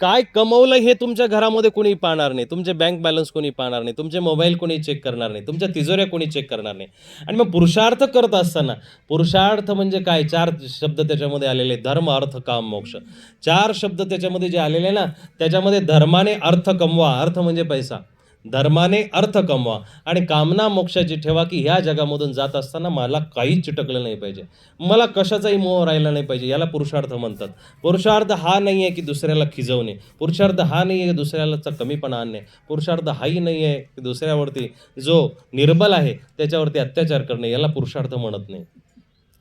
काय कमवलं हे तुमच्या घरामध्ये कोणी पाहणार नाही. तुमचे बँक बॅलन्स कोणी पाहणार नाही. तुमचे मोबाईल कोणी चेक करणार नाही. तुमच्या तिजोऱ्या कोणी चेक करणार नाही. आणि मग पुरुषार्थ करत असताना पुरुषार्थ म्हणजे काय? चार शब्द त्याच्यामध्ये आलेले धर्म अर्थ काम मोक्ष. चार शब्द त्याच्यामध्ये जे आलेले ना त्याच्यामध्ये धर्माने अर्थ कमवा. अर्थ म्हणजे पैसा. धर्माने अर्थ कमवा आणि कामना मोक्षाची ठेवा की ह्या जगामधून जात असताना मला काहीच चिटकलं नाही पाहिजे. मला कशाचाही मोह राहिला नाही पाहिजे याला पुरुषार्थ म्हणतात. पुरुषार्थ हा नाही आहे की दुसऱ्याला खिजवणे. पुरुषार्थ हा नाही आहे की दुसऱ्याला कमीपणा आणणे. पुरुषार्थ हाही नाही आहे की दुसऱ्यावरती जो निर्बल आहे त्याच्यावरती अत्याचार करणे याला पुरुषार्थ म्हणत नाही.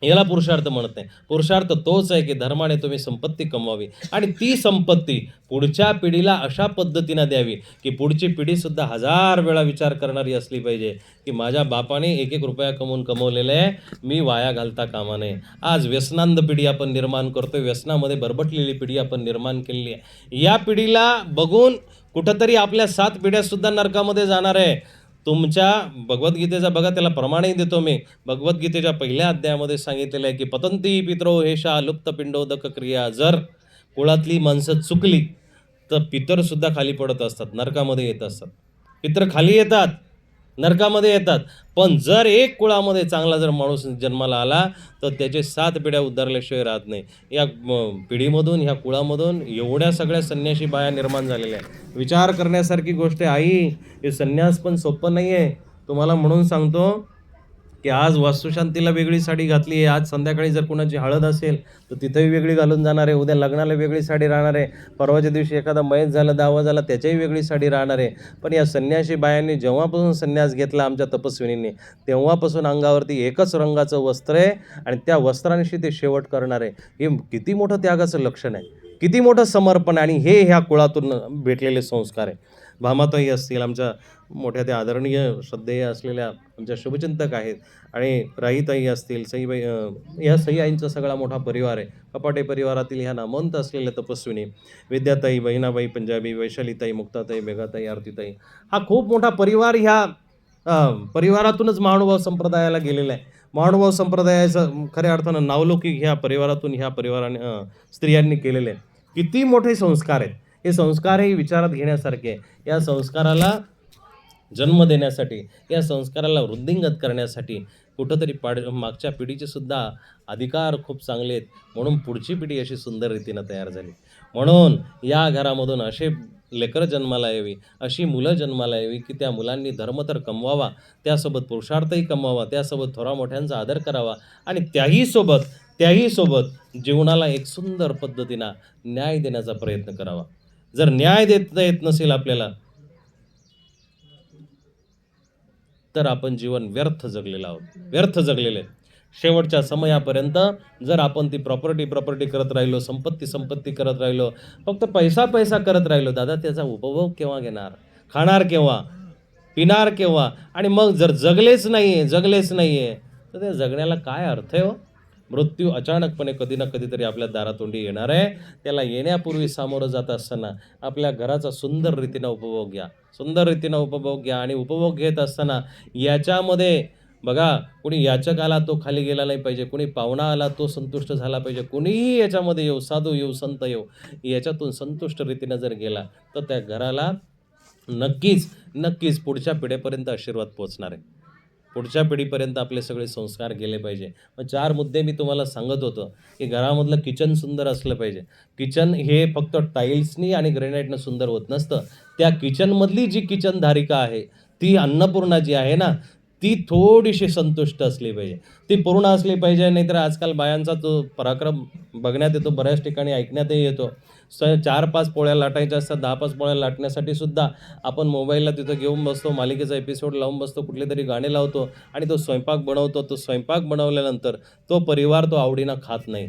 याला पुरुषार्थ म्हणत नाही. पुरुषार्थ तोच आहे की धर्माने तुम्ही संपत्ती कमवावी. आणि ती संपत्ती पुढच्या पिढीला अशा पद्धतीनं द्यावी की पुढची पिढीसुद्धा हजार वेळा विचार करणारी असली पाहिजे की माझ्या बापाने एक एक रुपया कमवून कमवलेलं आहे मी वाया घालता कामा नये. आज व्यसनांध पिढी आपण निर्माण करतोय व्यसनामध्ये बरबटलेली पिढी आपण निर्माण केलेली आहे. या पिढीला बघून कुठंतरी आपल्या सात पिढ्यासुद्धा नरकामध्ये जाणार आहे. तुमच्या भगवद्गीतेचा बघा त्याला प्रमाणही देतो मी. भगवद्गीतेच्या पहिल्या अध्यायामध्ये सांगितलेलं आहे की पतंती पित्रो हेशा लुप्त पिंडोदक क्रिया जर कुळातली माणसं चुकली तर पितरसुद्धा खाली पडत असतात नरकामध्ये येत असतात. पितर खाली येतात नरकामध्ये येतात. पण जर एक कुळामध्ये चांगला जर माणूस जन्माला आला तर त्याचे सात पिढ्या उद्धारल्याशिवाय राहत नाही. या पिढीमधून ह्या कुळामधून एवढ्या सगळ्या संन्याशी बाया निर्माण झालेल्या आहेत. विचार करण्यासारखी गोष्ट आहे आई हे संन्यास पण सोपं नाही आहे तुम्हाला म्हणून सांगतो की आज वास्तुशांतीला वेगळी साडी घातली आहे. आज संध्याकाळी जर कुणाची हळद असेल तर तिथंही वेगळी घालून जाणार आहे. उद्या लग्नाला वेगळी साडी राहणार आहे. परवाच्या दिवशी एखादा मयत झाला दावा झाला त्याच्याही वेगळी साडी राहणार आहे. पण या संन्यासी बायांनी जेव्हापासून संन्यास घेतला आमच्या तपस्विनींनी तेव्हापासून अंगावरती एकच रंगाचं वस्त्र आहे आणि त्या वस्त्रांशी ते शेवट करणार आहे. हे किती मोठं त्यागाचं लक्षण आहे. किती मोठं समर्पण आणि हे ह्या कुळातून भेटलेले संस्कार आहे. भामाताई असतील आमच्या मोठ्या त्या आदरणीय श्रद्धेय असलेल्या आमच्या शुभचिंतक आहेत आणि राहीताई असतील सईबाई या सई आईंचा सगळा मोठा परिवार आहे. कपाटे परिवारातील ह्या नामवंत असलेल्या तपस्विनी विद्याताई बहिणाबाई पंजाबी वैशालीताई मुक्ताताई मेघाताई आरतीताई हा खूप मोठा परिवार ह्या परिवारातूनच महानुभाव संप्रदायाला गेलेला आहे. महानुभाव संप्रदायाचं खऱ्या अर्थानं नावलौकिक ह्या परिवारातून ह्या परिवाराने स्त्रियांनी केलेले आहे किती मोठे संस्कार आहेत. हे संस्कारही विचारात घेण्यासारखे या संस्काराला जन्म देण्यासाठी या संस्काराला वृद्धिंगत करण्यासाठी कुठंतरी पाड मागच्या पिढीचे सुद्धा अधिकार खूप चांगले आहेत. म्हणून पुढची पिढी अशी सुंदर रीतीनं तयार झाली. म्हणून या घरामधून असे लेकरं जन्माला यावी अशी मुलं जन्माला यावी की त्या मुलांनी धर्म तर कमवावा त्यासोबत पुरुषार्थही कमवावा त्यासोबत थोरा मोठ्यांचा आदर करावा आणि त्याही सोबत त्याही सोबत जीवनाला एक सुंदर पद्धतीनं न्याय देण्याचा प्रयत्न करावा. जर न्याय देता येत नसेल आपल्याला तर आपण जीवन व्यर्थ जगलेलं आहोत. व्यर्थ जगलेले शेवटच्या समयापर्यंत जर आपण ती प्रॉपर्टी प्रॉपर्टी करत राहिलो संपत्ती संपत्ती करत राहिलो फक्त पैसा पैसा करत राहिलो दादा त्याचा उपभोग केव्हा घेणार? खाणार केव्हा? पिणार केव्हा? आणि मग जर जगलेच नाही आहे जगलेच नाही आहे तर त्या जगण्याला काय अर्थ आहे हो? मृत्यू अचानकपणे कधी ना कधीतरी आपल्या दारातोंडी येणार आहे. त्याला येण्यापूर्वी सामोरं जात असताना आपल्या घराचा सुंदर रीतीनं उपभोग घ्या. सुंदर रीतीनं उपभोग घ्या आणि उपभोग घेत असताना याच्यामध्ये बघा कुणी याचक आला तो खाली गेला नाही पाहिजे कुणी पाहुणा आला तो संतुष्ट झाला पाहिजे कुणीही याच्यामध्ये येऊ साधू येऊ संत येऊ याच्यातून संतुष्ट रीतीनं जर गेला तर त्या घराला नक्कीच नक्कीच पुढच्या पिढीपर्यंत आशीर्वाद पोचणार आहे. पुढच्या पिढीपर्यंत आपले सगळे संस्कार गेले पाहिजे. मग चार मुद्दे मी तुम्हाला सांगत होतो की घरामधलं किचन सुंदर असलं पाहिजे. किचन हे फक्त टाईल्सनी आणि ग्रेनाईटनं सुंदर होत नसतं. त्या किचनमधली जी किचन धारिका आहे ती अन्नपूर्णा जी आहे ना ती थोडीशी संतुष्ट असली पाहिजे. ती पूर्ण असली पाहिजे नाहीतर आजकाल बायांचा तो पराक्रम बघण्यात येतो बऱ्याच ठिकाणी ऐकण्यातही येतो. स चार पाच पोळ्या लाटायच्या असतात दहा पाच पोळ्या लाटण्यासाठी सुद्धा आपण मोबाईलला तिथं घेऊन बसतो मालिकेचा एपिसोड लावून बसतो कुठले तरी गाणे लावतो आणि तो स्वयंपाक बनवतो. तो स्वयंपाक बनवल्यानंतर तो परिवार तो आवडीनं खात नाही.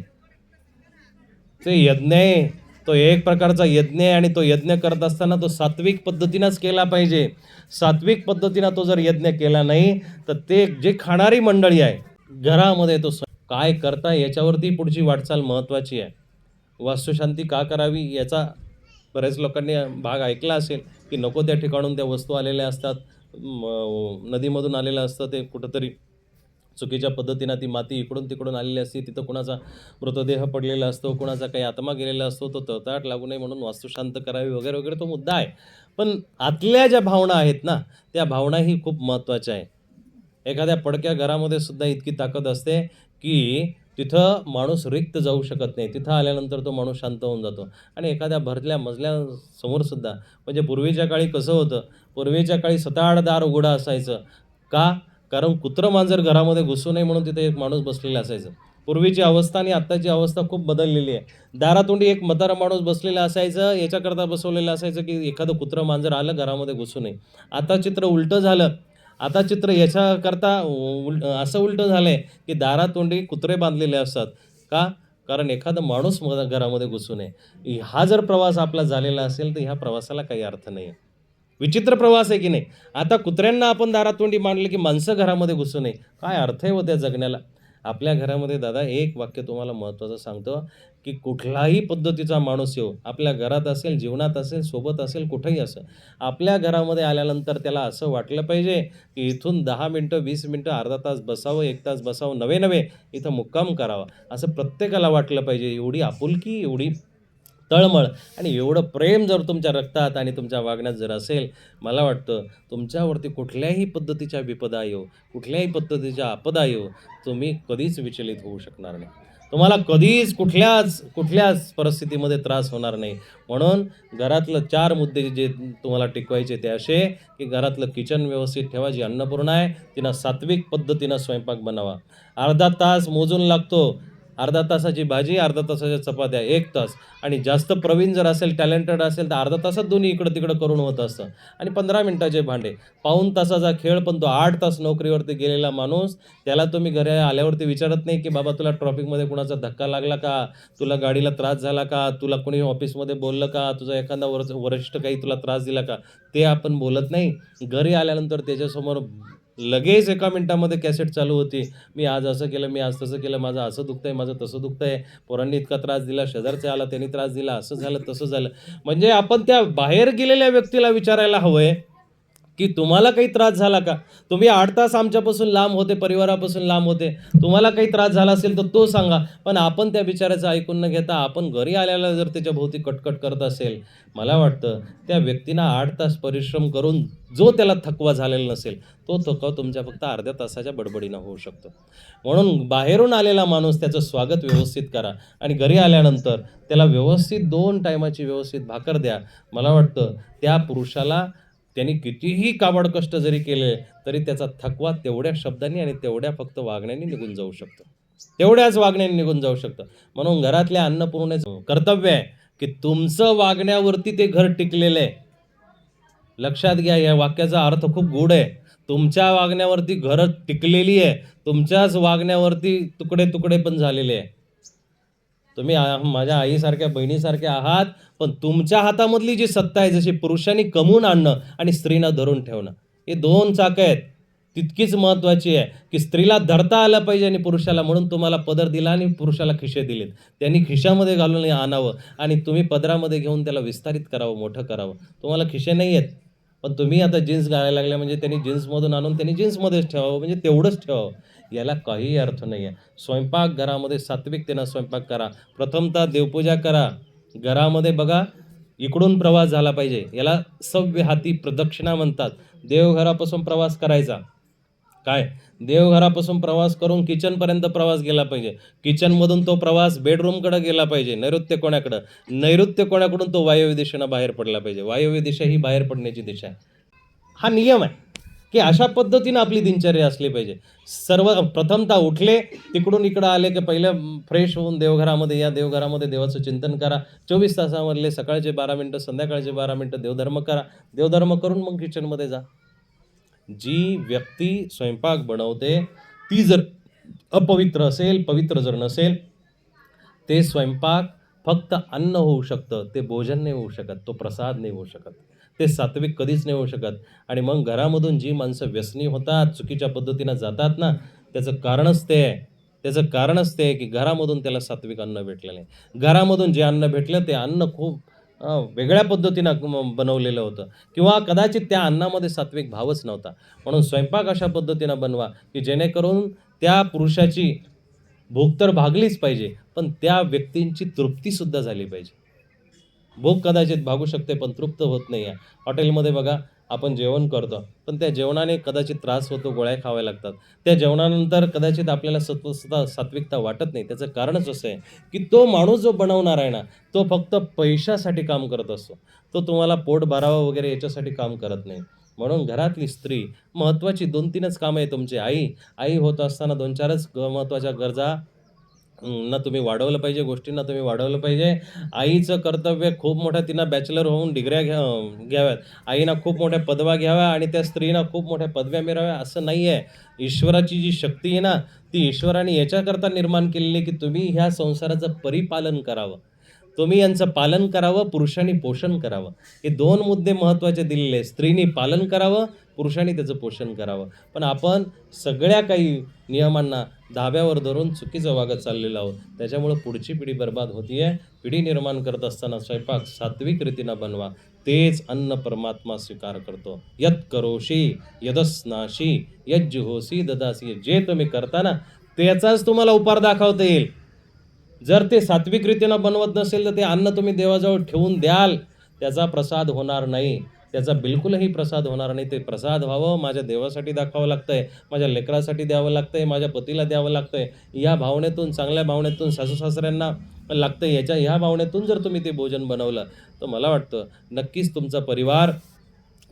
ते यज्ञ आहे. तो एक प्रकारचा यज्ञ आहे आणि तो यज्ञ करत असताना तो सात्विक पद्धतीनंच केला पाहिजे. सात्विक पद्धतीनं तो जर यज्ञ केला नाही तर ते जे खाणारी मंडळी आहे घरामध्ये तो काय करता याच्यावरती पुढची वाटचाल महत्त्वाची आहे. वास्तुशांती का करावी याचा बऱ्याच लोकांनी भाग ऐकला असेल की नको त्या ठिकाणून त्या वस्तू आलेल्या असतात नदीमधून आलेलं असतं ते कुठंतरी चुकीच्या पद्धतीनं ती माती इकडून तिकडून आलेली असते तिथं कुणाचा मृतदेह पडलेला असतो कुणाचा काही आत्मा गेलेला असतो तो तळताट लागू नये म्हणून वास्तू शांत करावी वगैरे वगैरे तो मुद्दा आहे. पण आतल्या ज्या भावना आहेत ना त्या भावनाही खूप महत्त्वाच्या आहे. एखाद्या पडक्या घरामध्ये सुद्धा इतकी ताकद असते की तिथं माणूस रिक्त जाऊ शकत नाही. तिथं आल्यानंतर तो माणूस शांत होऊन जातो. आणि एखाद्या भरल्या मजल्यासमोरसुद्धा म्हणजे पूर्वीच्या काळी कसं होतं? पूर्वीच्या काळी सताड दार उघडं असायचं. का? कारण कुत्रं मांजर घरामध्ये घुसू नये म्हणून तिथे एक माणूस बसलेला असायचं. पूर्वीची अवस्था आणि आत्ताची अवस्था खूप बदललेली आहे. दारातोंडी एक म्हातारा माणूस बसलेला असायचं याच्याकरता बसवलेलं असायचं की एखादं कुत्रं मांजर आलं घरामध्ये घुसू नये. आता चित्र उलटं झालं आता चित्र याच्याकरता उल असं उलटं झालं आहे की दारातोंडी कुत्रे बांधलेले असतात. का? कारण एखादा माणूस म घरामध्ये घुसू नये. हा जर प्रवास आपला झालेला असेल तर ह्या प्रवासाला काही अर्थ नाही आहे विचित्र प्रवास आहे की नाही? आता कुत्र्यांना आपण दारातोंडी मांडलं की माणसं घरामध्ये घुसू नये. काय अर्थ आहे व त्या जगण्याला? आपल्या घरामध्ये दादा एक वाक्य तुम्हाला महत्त्वाचं सांगतो की कुठलाही पद्धतीचा माणूस येऊ आपल्या घरात असेल जीवनात असेल सोबत असेल कुठंही असं आपल्या घरामध्ये आल्यानंतर त्याला असं वाटलं पाहिजे की इथून दहा मिनटं वीस मिनटं अर्धा तास बसावं एक तास बसावं नवे नवे इथं मुक्काम करावा. असं प्रत्येकाला वाटलं पाहिजे एवढी आपुलकी एवढी तळमळ. आणि एवढं प्रेम जर तुमच्या रक्तात आणि तुमच्या वागण्यात जर असेल मला वाटतं तुमच्यावरती कुठल्याही पद्धतीच्या विपदा येऊ कुठल्याही पद्धतीच्या आपदा येऊ तुम्ही कधीच विचलित होऊ शकणार नाही. तुम्हाला कधीच कुठल्याच कुठल्याच परिस्थितीमध्ये त्रास होणार नाही. म्हणून घरातलं चार मुद्दे जे तुम्हाला टिकवायचे ते असे की घरातलं किचन व्यवस्थित ठेवा जी अन्नपूर्णा आहे तिनं सात्विक पद्धतीनं स्वयंपाक बनावा. अर्धा तास मोजून लागतो. अर्धा तासाची भाजी अर्धा तासाच्या चपात्या एक तास. आणि जास्त प्रवीण जर असेल टॅलेंटेड असेल तर अर्धा तासात दोन्ही इकडं तिकडं करून होत असतं. आणि पंधरा मिनटाचे भांडे. पाऊन तासाचा खेळ पण तो आठ तास नोकरीवरती गेलेला माणूस त्याला तुम्ही घरी आल्यावरती विचारत नाही की बाबा तुला ट्रॉफिकमध्ये कुणाचा धक्का लागला का? तुला गाडीला त्रास झाला का? तुला कोणी ऑफिसमध्ये बोललं का? तुझा एखादा वर वरिष्ठ काही तुला त्रास दिला का? ते आपण बोलत नाही. घरी आल्यानंतर त्याच्यासमोर लगेच एका मिनिटामध्ये कॅसेट चालू होती. मी आज असं केलं मी आज तसं केलं माझं असं दुखतंय माझं तसं दुखतंय. पोरांनी इतका त्रास दिला शेजारचा आला त्यांनी त्रास दिला असं झालं तसं झालं. म्हणजे आपण त्या बाहेर गेलेल्या व्यक्तीला विचारायला हवंय. की तुम्हाला काही त्रास झाला का? तुम्ही आठ तास आमच्यापासून लांब होते परिवारापासून लांब होते. तुम्हाला काही त्रास झाला असेल तर तो सांगा. पण आपण त्या बिचाराचं ऐकून न घेता आपण घरी आल्याला जर त्याच्या भोवती कटकट करत असेल मला वाटतं त्या व्यक्तीनं आठ तास परिश्रम करून जो त्याला थकवा झालेला नसेल तो थकवा तुमच्या फक्त अर्ध्या तासाच्या बडबडीनं होऊ शकतो. म्हणून बाहेरून आलेला माणूस त्याचं स्वागत व्यवस्थित करा. आणि घरी आल्यानंतर त्याला व्यवस्थित दोन टायमाची व्यवस्थित भाकर द्या. मला वाटतं त्या पुरुषाला त्यांनी कितीही काबड कष्ट जरी केले तरी त्याचा थकवा तेवढ्या शब्दांनी आणि तेवढ्या फक्त वागण्याने निघून जाऊ शकतो. तेवढ्याच वागण्याने निघून जाऊ शकतं. म्हणून घरातल्या अन्नपूर्णेच कर्तव्य आहे की तुमचं वागण्यावरती ते घर टिकलेलं आहे. लक्षात घ्या या वाक्याचा अर्थ खूप गूढ आहे. तुमच्या वागण्यावरती घर टिकलेली आहे. तुमच्याच वागण्यावरती तुकडे तुकडे पण झालेले आहे. तुम्ही माझ्या आईसारख्या बहिणीसारख्या आहात पण तुमच्या हातामधली जी सत्ता आहे जशी पुरुषांनी कमवून आणणं आणि स्त्रीनं धरून ठेवणं हे दोन चाकं आहेत. तितकीच महत्त्वाची आहे की स्त्रीला धरता आलं पाहिजे आणि पुरुषाला म्हणून तुम्हाला पदर दिला आणि पुरुषाला खिशे दिलेत. त्यांनी खिशामध्ये घालून आणावं आणि तुम्ही पदरामध्ये घेऊन त्याला विस्तारित करावं मोठं करावं. तुम्हाला खिशे नाही आहेत पण तुम्ही आता जीन्स घालायला लागल्या म्हणजे त्यांनी जीन्समधून आणून त्यांनी जीन्समध्येच ठेवावं म्हणजे तेवढंच ठेवावं. याला काहीही अर्थ नाही आहे. स्वयंपाकघरामध्ये सात्विकतेनं स्वयंपाक करा. प्रथमतः देवपूजा करा. घरामध्ये बघा इकडून प्रवास झाला पाहिजे. याला सव्य हाती प्रदक्षिणा म्हणतात. देवघरापासून प्रवास करायचा. काय? देवघरापासून प्रवास करून किचनपर्यंत प्रवास गेला पाहिजे. किचनमधून तो प्रवास बेडरूमकडे गेला पाहिजे नैऋत्य कोणाकडं नैऋत्य कोणाकडून तो वायव्य दिशेनं बाहेर पडला पाहिजे. वायव्य दिशा ही बाहेर पडण्याची दिशा आहे. हा नियम आहे. की अशा पद्धतीनं आपली दिनचर्या असली पाहिजे. सर्व प्रथमतः उठले तिकडून इकडं आले की पहिलं फ्रेश होऊन देवघरामध्ये या देवघरामध्ये देवाचं चिंतन करा. चोवीस तासामधले सकाळचे बारा मिनटं संध्याकाळचे बारा मिनटं देवधर्म करा. देवधर्म करून मग किचनमध्ये जा. जी व्यक्ती स्वयंपाक बनवते ती जर अपवित्र असेल पवित्र जर नसेल ते स्वयंपाक फक्त अन्न होऊ शकतं ते भोजन नाही होऊ शकत तो प्रसाद नाही होऊ शकत. ते सात्विक कधीच नाही होऊ शकत. आणि मग घरामधून जी माणसं व्यसनी होतात चुकीच्या पद्धतीनं जातात ना त्याचं कारणच ते आहे. त्याचं कारणच ते आहे की घरामधून त्याला सात्विक अन्न भेटलं नाही. घरामधून जे अन्न भेटलं ते अन्न खूप वेगळ्या पद्धतीनं बनवलेलं होतं. किंवा कदाचित त्या अन्नामध्ये सात्विक भावच नव्हता. म्हणून स्वयंपाक अशा पद्धतीनं बनवा की जेणेकरून त्या पुरुषाची भूक तर भागलीच पाहिजे पण त्या व्यक्तींची तृप्तीसुद्धा झाली पाहिजे. भूक कदाचित भागू शकते पण तृप्त होत नाही आहे. हॉटेलमध्ये बघा आपण जेवण करतो पण त्या जेवणाने कदाचित त्रास होतो गोळ्या खाव्या लागतात. त्या जेवणानंतर कदाचित आपल्याला सत्व सात्विकता वाटत नाही. त्याचं कारणच असं आहे की तो माणूस जो बनवणार आहे ना तो फक्त पैशासाठी काम करत असतो. तो तुम्हाला पोट भरावा वगैरे याच्यासाठी काम करत नाही. म्हणून घरातली स्त्री महत्त्वाची दोन तीनच कामं आहे तुमची. आई आई होत असताना दोन चारच ग- महत्त्वाच्या गरजा ना तुम्ही वाढवलं पाहिजे गोष्टींना तुम्ही वाढवलं पाहिजे. आईचं कर्तव्य खूप मोठ्या तिनं बॅचलर होऊन डिग्र्या घ्या घ्याव्यात. आईना खूप मोठ्या पदव्या घ्याव्या आणि त्या स्त्रीना खूप मोठ्या पदव्या मिळाव्या असं नाही आहे ईश्वराची जी शक्ती आहे ना ती ईश्वराने याच्याकरता निर्माण केलेली आहे की तुम्ही ह्या संसाराचं परिपालन करावं. तुम्ही यांचं पालन करावं पुरुषांनी पोषण करावं. हे दोन मुद्दे महत्त्वाचे दिलेले आहेत. स्त्रीनी पालन करावं पुरुषांनी त्याचं पोषण करावं. पण आपण सगळ्या काही नियमांना धाब्यावर धरून चुकीचं वागत चाललेलं आहोत. त्याच्यामुळं पुढची पिढी बर्बाद होतीये. पिढी निर्माण करत असताना स्वयंपाक सात्विक रीतीनं बनवा. तेच अन्न परमात्मा स्वीकार करतो. यत करोशी यदस्नाशी यज्जुहोसी ददासी. जे तुम्ही करता ना त्याचाच तुम्हाला उपार दाखवता येईल. जर ते सात्विक रीतीनं बनवत नसेल तर ते अन्न तुम्ही देवाजवळ ठेवून द्याल. त्याचा प्रसाद होणार नाही. त्याचा बिलकुलही प्रसाद होणार नाही. ते प्रसाद व्हावं माझ्या देवासाठी दाखवावं लागतंय माझ्या लेकरासाठी द्यावं लागतं आहे माझ्या पतीला द्यावं लागतं आहे या भावनेतून चांगल्या भावनेतून सासू सासऱ्यांना लागतं याच्या ह्या भावनेतून जर तुम्ही ते भोजन बनवलं तर मला वाटतं नक्कीच तुमचा परिवार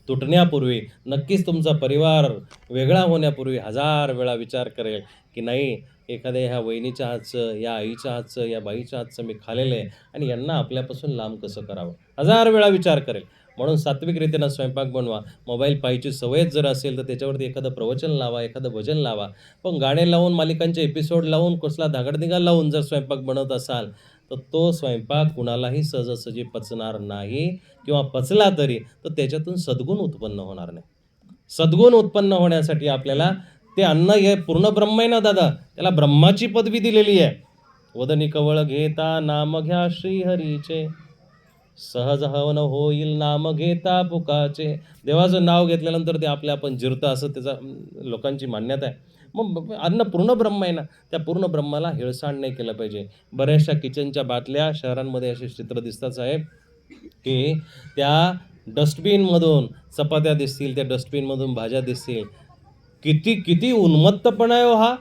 तुटण्यापूर्वी नक्कीच तुमचा परिवार वेगळा होण्यापूर्वी हजार वेळा विचार करेल की नाही एखाद्या ह्या वहिनीच्या हातचं या आईच्या हातचं या बाईच्या हातचं मी खालेलं आहे आणि यांना आपल्यापासून लांब कसं करावं? हजार वेळा विचार करेल. म्हणून सात्विक रीतीनं स्वयंपाक बनवा. मोबाईल पाहायची सवयच जर असेल तर त्याच्यावरती एखादं प्रवचन लावा एखादं भजन लावा. पण गाणे लावून मालिकांचे एपिसोड लावून कसला धागडदिगा लावून जर स्वयंपाक बनवत असाल तर तो स्वयंपाक कुणालाही सहजासहजी पचणार नाही किंवा पचला तरी तर त्याच्यातून सद्गुण उत्पन्न होणार नाही. सद्गुण उत्पन्न होण्यासाठी आपल्याला ते अन्न हे पूर्ण ब्रह्म आहे ना दादा? त्याला ब्रह्माची पदवी दिलेली आहे. वदनी कवळ घेता नाम घ्या श्रीहरीचे. सहज हवन होईल नाम घेता पुकाचे. देवाचं नाव घेतल्यानंतर ते आपल्या आपण जिरतं असं त्याचा लोकांची मान्यता आहे. मग अन्न पूर्ण ब्रह्म आहे ना त्या पूर्ण ब्रह्माला हेळसांड नाही केलं पाहिजे. बऱ्याचशा किचनच्या बाटल्या शहरांमध्ये असे चित्र दिसतात साहेब की त्या डस्टबिनमधून चपात्या दिसतील त्या डस्टबिनमधून भाज्या दिसतील. किती किती उन्मत्तपणा आहे हो हा.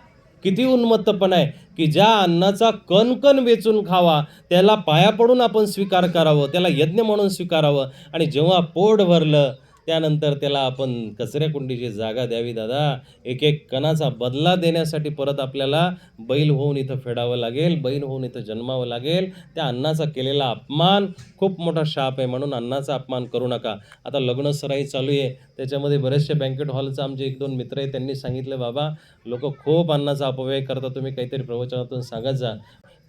किती उन्मत्तपणा आहे. की ज्या अन्नाचा कण कण वेचून खावा त्याला पाया पडून आपण स्वीकार करावं त्याला यज्ञ म्हणून स्वीकारावं. आणि जेव्हा पोट भरलं त्यानंतर त्याला आपण कचऱ्याकुंडीची जागा द्यावी दादा. एक एक कणाचा बदला देण्यासाठी परत आपल्याला बैल होऊन इथं फेडावं लागेल बैल होऊन इथं जन्मावं लागेल. त्या अन्नाचा केलेला अपमान खूप मोठा शाप आहे म्हणून अन्नाचा अपमान करू नका. आता लग्न सराई चालू आहे. त्याच्यामध्ये बरेचसे बँकेट हॉलचं आमचे एक दोन मित्र आहे त्यांनी सांगितलं बाबा लोक खूप अन्नाचा अपव्यय करतात. तुम्ही काहीतरी प्रवचनातून सांगत जा.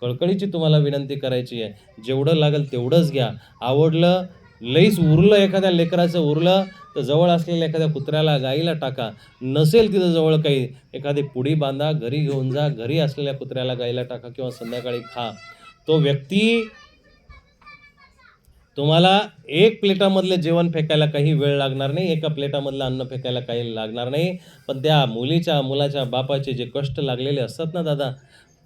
कळकळीची तुम्हाला विनंती करायची आहे. जेवढं लागेल तेवढंच घ्या. आवडलं लईच उरलं एखाद्या लेकराचं उरलं तर जवळ असलेल्या एखाद्या कुत्र्याला गाईला टाका. नसेल तिथं जवळ काही. एखादी पुडी बांधा घरी घेऊन जा घरी असलेल्या कुत्र्याला गाईला टाका किंवा संध्याकाळी खा. तो व्यक्ती तुम्हाला एक प्लेटामधले जेवण फेकायला काही वेळ लागणार नाही एका प्लेटामधलं अन्न फेकायला काही लागणार नाही. पण त्या मुलीच्या मुलाच्या बापाचे जे कष्ट लागलेले असतात ना दादा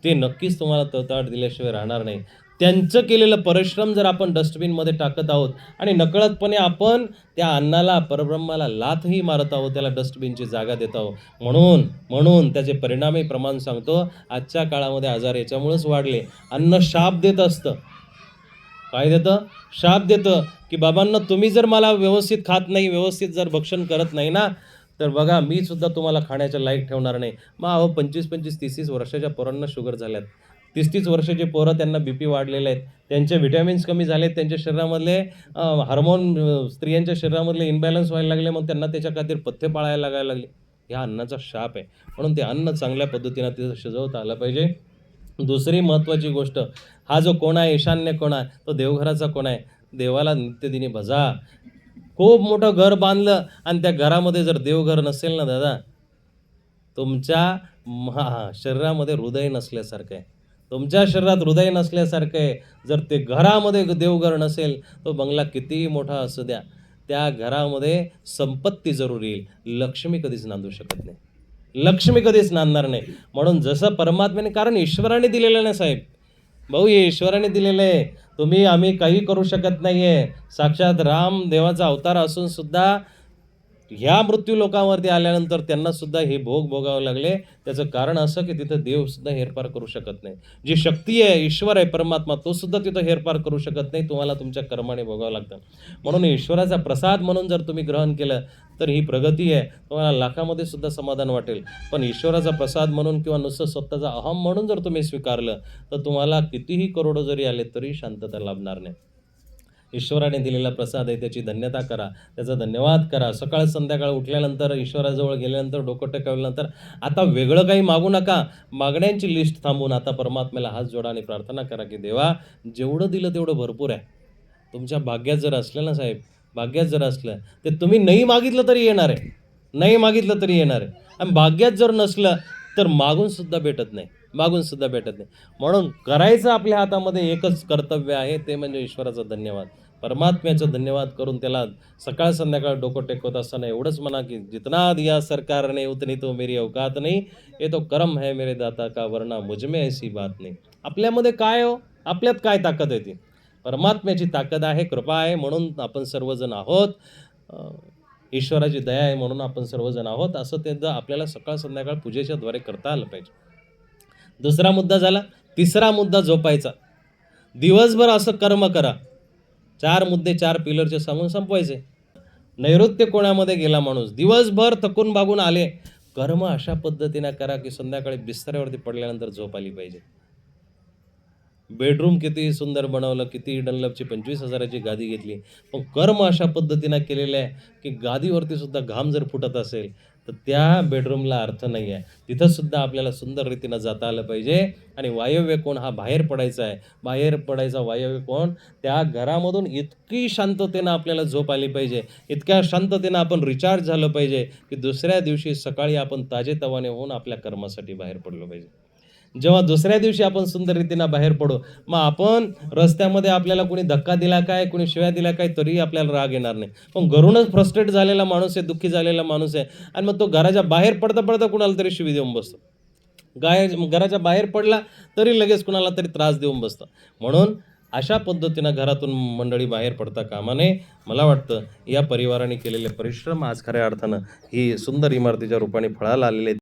ते नक्कीच तुम्हाला तळतळाट दिल्याशिवाय राहणार नाही. त्यांचं केलेलं परिश्रम जर आपण डस्टबिनमध्ये टाकत आहोत आणि नकळतपणे आपण त्या अन्नाला परब्रह्माला लाथही मारत आहोत त्याला डस्टबिनची जागा देत आहोत. म्हणून म्हणून त्याचे परिणामी प्रमाण सांगतो आजच्या काळामध्ये आजार याच्यामुळेच वाढले. अन्न शाप देत असतं. काय देतं? शाप देतं की बाबांना तुम्ही जर मला व्यवस्थित खात नाही व्यवस्थित जर भक्षण करत नाही ना तर बघा मी सुद्धा तुम्हाला खाण्याच्या लायक ठेवणार नाही. मग अहो पंचवीस पंचवीस तीस तीस वर्षाच्या पोरांना शुगर झाल्यात. तीस तीस वर्षाचे पोरं त्यांना बी पी वाढलेले आहेत. त्यांचे व्हिटॅमिन्स कमी झाले आहेत त्यांच्या शरीरामधले हार्मोन स्त्रियांच्या शरीरामधले इनबॅलन्स व्हायला लागले. मग त्यांना त्याच्या खातीर पथ्य पाळायला लागायला लागले. ह्या अन्नाचा शाप आहे. म्हणून ते अन्न चांगल्या पद्धतीनं तिथं शिजवता आलं पाहिजे. दुसरी महत्त्वाची गोष्ट हा जो कोण आहे ईशान्य कोण आहे तो देवघराचा कोण आहे? देवाला नित्यदिनी भजा. खूप मोठं घर बांधलं आणि त्या घरामध्ये जर देवघर नसेल ना दादा तुमच्या शरीरामध्ये हृदय नसल्यासारखं आहे. तुमच्या शरीरात हृदय नसल्यासारखं आहे. जर ते घरामध्ये देवघर नसेल तो बंगला कितीही मोठा असू द्या त्या घरामध्ये संपत्ती जरूर येईल. लक्ष्मी कधीच नांदू शकत नाही. लक्ष्मी कधीच नांदणार नाही. म्हणून जसं परमात्म्याने कारण ईश्वराने दिलेलं नाही साहेब? भाऊ हे ईश्वराने दिलेलं आहे. तुम्ही आम्ही काही करू शकत नाही आहे साक्षात राम देवाचा अवतार असून सुद्धा ह्या मृत्यू लोकांवरती आल्यानंतर त्यांना सुद्धा हे भोग भोगावे लागले. त्याचं कारण असं की तिथं देव सुद्धा हेरपार करू शकत नाही. जी शक्ती आहे ईश्वर आहे परमात्मा तो सुद्धा तिथं हेरपार करू शकत नाही. तुम्हाला तुमच्या कर्माने भोगावं लागतं. म्हणून ईश्वराचा प्रसाद म्हणून जर तुम्ही ग्रहण केलं तर ही प्रगती आहे. तुम्हाला लाखामध्ये सुद्धा समाधान वाटेल. पण ईश्वराचा प्रसाद म्हणून किंवा नुसतं स्वतःचा अहम म्हणून जर तुम्ही स्वीकारलं तर तुम्हाला कितीही करोडो जरी आले तरी शांतता लाभणार नाही. ईश्वराने दिलेला प्रसाद आहे त्याची धन्यता करा त्याचा धन्यवाद करा. सकाळ संध्याकाळ उठल्यानंतर ईश्वराजवळ गेल्यानंतर डोकं टेकवल्यानंतर आता वेगळं काही मागू नका. मागण्यांची लिस्ट थांबून आता परमात्म्याला हात जोडा आणि प्रार्थना करा की देवा जेवढं दिलं तेवढं भरपूर आहे. तुमच्या भाग्यात जर असलं ना साहेब भाग्यात जर असलं ते तुम्ही नाही मागितलं तरी येणार आहे. नाही मागितलं तरी येणार आहे. आणि भाग्यात जर नसलं तर मागून सुद्धा भेटत नाही. मागून सुद्धा भेटत नाही. म्हणून करायचं आपल्या हातामध्ये एकच कर्तव्य आहे ते म्हणजे ईश्वराचा धन्यवाद. परमात्म्याचं धन्यवाद करून त्याला सकाळ संध्याकाळ डोकं टेकवत असताना एवढंच म्हणा की जितना दिया सरकारने उतनी तो मेरी अवकात नाही. ये तो करम है मेरे दाता का वरना मुजमे ऐसी बात नाही. आपल्यामध्ये काय हो? आपल्यात काय ताकद येते परमात्म्याची ताकद आहे कृपा आहे म्हणून आपण सर्वजण आहोत. ईश्वराची दया आहे म्हणून आपण सर्वजण आहोत. असं त्यांचं आपल्याला सकाळ संध्याकाळ पूजेच्या द्वारे करता आलं पाहिजे. दुसरा मुद्दा झाला तिसरा मुद्दा झोपायचा. दिवसभर असं कर्म करा. चार मुद्दे चार पिलरचे सांगून संपवायचे. नैऋत्य कोणामध्ये गेला माणूस? दिवसभर थकून बागून आले. कर्म अशा पद्धतीने करा की संध्याकाळी बिस्तऱ्यावरती पडल्यानंतर झोप आली पाहिजे. बेडरूम किती सुंदर बनवलं किती डनलपची पंचवीस हजाराची गादी घेतली. पण कर्म अशा पद्धतीनं केलेलं आहे की गादीवरती सुद्धा घाम जर फुटत असेल तर त्या बेडरूमला अर्थ नाही आहे तिथं सुद्धा आपल्याला सुंदर रीतीनं जाता आलं पाहिजे आणि वायव्य कोण हा बाहेर पडायचा आहे. बाहेर पडायचा वायव्य कोण? त्या घरामधून इतकी शांततेनं आपल्याला झोप आली पाहिजे. इतक्या शांततेनं आपण रिचार्ज झालं पाहिजे की दुसऱ्या दिवशी सकाळी आपण ताजेतवाने होऊन आपल्या कर्मासाठी बाहेर पडलो पाहिजे. जेव्हा दुसऱ्या दिवशी आपण सुंदर रीतीनं बाहेर पडू मग आपण रस्त्यामध्ये आपल्याला कोणी धक्का दिला काय कोणी शिव्या दिल्या काय तरीही आपल्याला राग येणार नाही. पण घरूनच फ्रस्ट्रेट झालेला माणूस आहे दुःखी झालेला माणूस आहे आणि मग तो घराच्या बाहेर पडता पडता कुणाला तरी शिवी देऊन बसतो. घराच्या बाहेर पडला तरी लगेच कुणाला तरी त्रास देऊन बसतं. म्हणून अशा पद्धतीनं घरातून मंडळी बाहेर पडता कामा नये. मला वाटतं या परिवाराने केलेले परिश्रम आज खऱ्या अर्थानं ही सुंदर इमारतीच्या रूपाने फळाला आलेले आहेत.